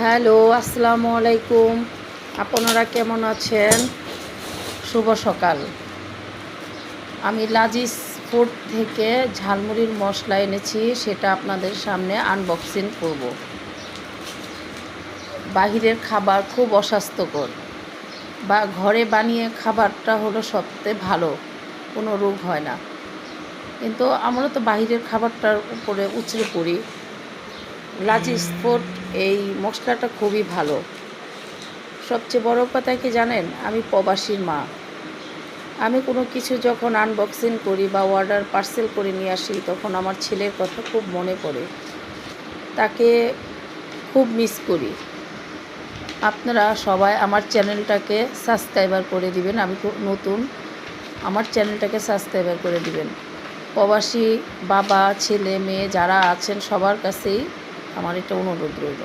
Hello, আসসালামু আলাইকুম। আপনারা কেমন আছেন? শুভ সকাল। আমি লাজিস ফুড থেকে ঝালমুড়ির মশলা এনেছি, সেটা আপনাদের সামনে আনবক্সিং করব। বাহিরের খাবার খুব অস্বাস্থ্যকর, বা ঘরে বানিয়ে খাবারটা হলো সবচেয়ে ভালো, কোনো রোগ হয় না। কিন্তু আমরা তো বাহিরের খাবারটার উপরে উচড়ে পড়ি। লাজি স্পট এই মশলাটা খুবই ভালো। সবচেয়ে বড় কথা কি জানেন? আমি প্রবাসীর মা। আমি কোনো কিছু যখন আনবক্সিং করি বা অর্ডার পার্সেল করে নিয়ে আসি, তখন আমার ছেলের কথা খুব মনে পড়ে। তাকে খুব মিস করি। আপনারা সবাই আমার চ্যানেলটাকে সাবস্ক্রাইবার করে দিবেন। আমি নতুন। আমার চ্যানেলটাকে সাবস্ক্রাইবার করে দিবেন। প্রবাসী বাবা, ছেলে, মেয়ে যারা আছেন সবার কাছেই আমার এটা অনুরোধ রইল।